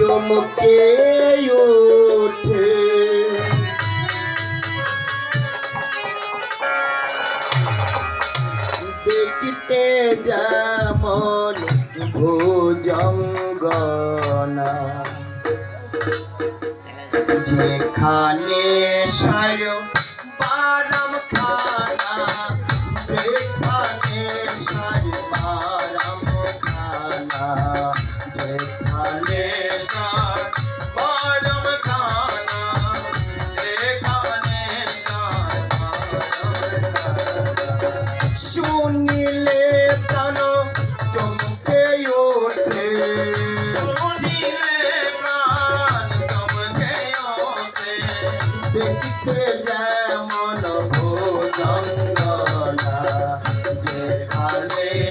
চমকে ওঠে। দেখিতে যেমন ভোজঙ্গনা যেখানে সায়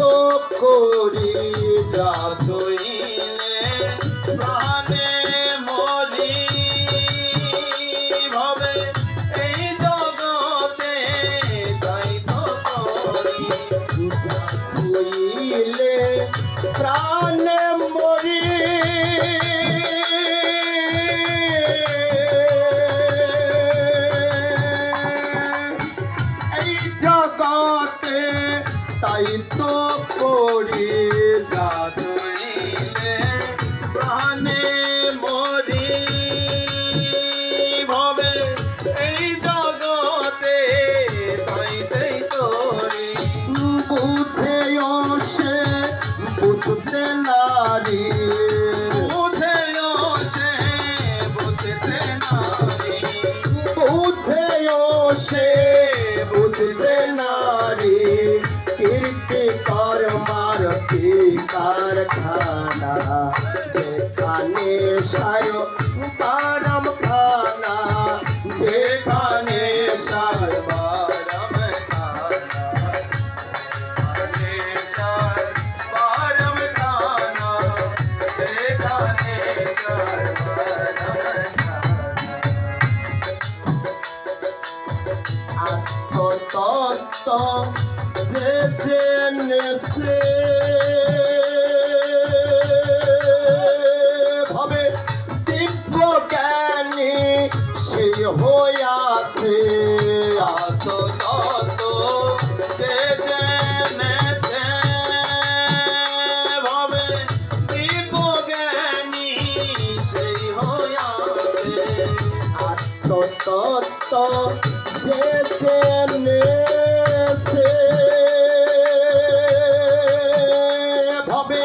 তপ করি দাস প্রাণে सुत नारी, कीर्ति कर मारती कारखाना देखाने सारो परम खाना। देखाने सार परम खाना। देखाने सार তত্ত্ব ভবে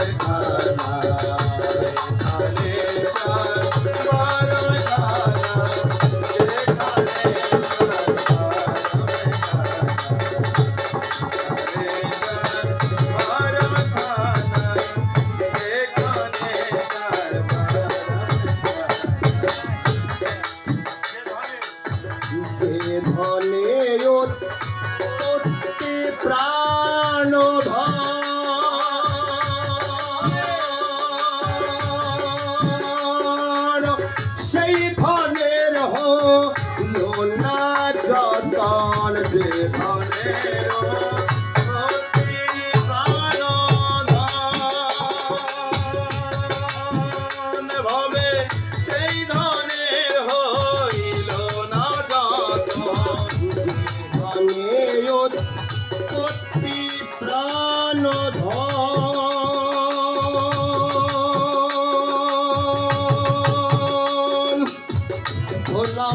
হলে প্রাণ সেই ধনের হো লোনা যতন দেহ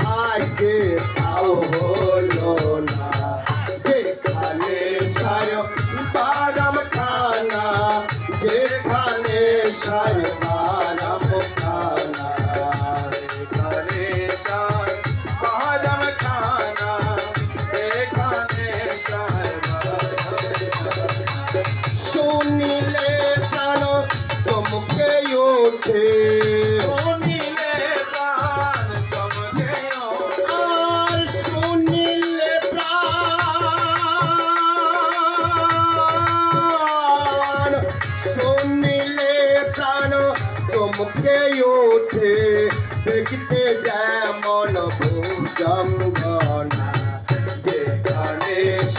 আজকে তাও হলো? ওঠে। দেখতে যেমন ভূষণ গণা যে গণেশ